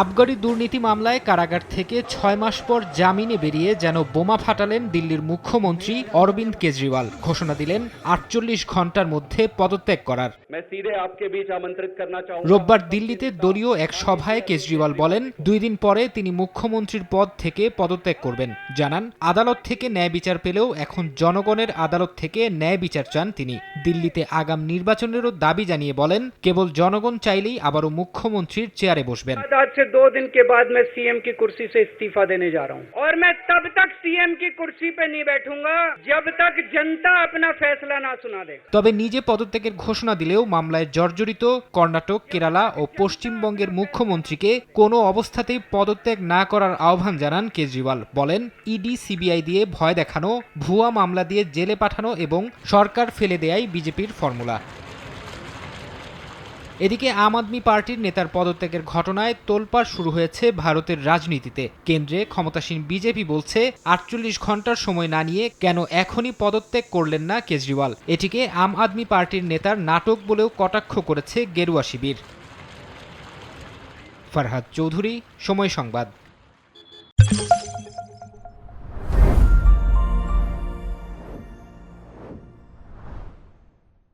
আবগারি দুর্নীতি মামলায় কারাগার থেকে ছয় মাস পর জামিনে বেরিয়ে যেন বোমা ফাটালেন দিল্লির মুখ্যমন্ত্রী অরবিন্দ কেজরিওয়াল। ঘোষণা দিলেন আটচল্লিশ ঘণ্টার মধ্যে পদত্যাগ করার। রোববার দিল্লিতে দলীয় এক সভায় কেজরিওয়াল বলেন দুই দিন পরে তিনি মুখ্যমন্ত্রীর পদ থেকে পদত্যাগ করবেন। জানান আদালত থেকে ন্যায় বিচার পেলেও এখন জনগণের আদালত থেকে ন্যায় বিচার চান তিনি। দিল্লিতে আগাম নির্বাচনেরও দাবি জানিয়ে বলেন কেবল জনগণ চাইলেই আবারও মুখ্যমন্ত্রীর চেয়ারে বসবেন आज से दो दिन के बाद मैं सीएम की कुर्सी से इस्तीफा देने जा रहा हूं और मैं तब तक सीएम की कुर्सी पे नहीं बैठूंगा जब तक जनता अपना फैसला ना सुना दे তবে নিজে পদত্যাগের ঘোষণা দিলেও মামলায় জর্জরিত কর্ণাটক কেরালা ও পশ্চিমবঙ্গের মুখ্যমন্ত্রীকে কোনো অবস্থাতেই পদত্যাগ না করার আহ্বান জানান কেজরিওয়াল বলেন ইডি সিবিআই দিয়ে ভয় দেখানো ভুয়া মামলা দিয়ে জেলে পাঠানো এবং সরকার ফেলে দেয়াই বিজেপির ফর্মুলা। এদিকে আম আদমি পার্টির নেতার পদত্যাগের ঘটনায় তোলপাড় শুরু হয়েছে ভারতের রাজনীতিতে। কেন্দ্রে ক্ষমতাসীন বিজেপি বলছে, আটচল্লিশ ঘণ্টার সময় না নিয়ে কেন এখনই পদত্যাগ করলেন না কেজরিওয়াল। এটিকে আম আদমি পার্টির নেতার নাটক বলেও কটাক্ষ করেছে গেরুয়া শিবির। ফারহাদ চৌধুরী, সময় সংবাদ।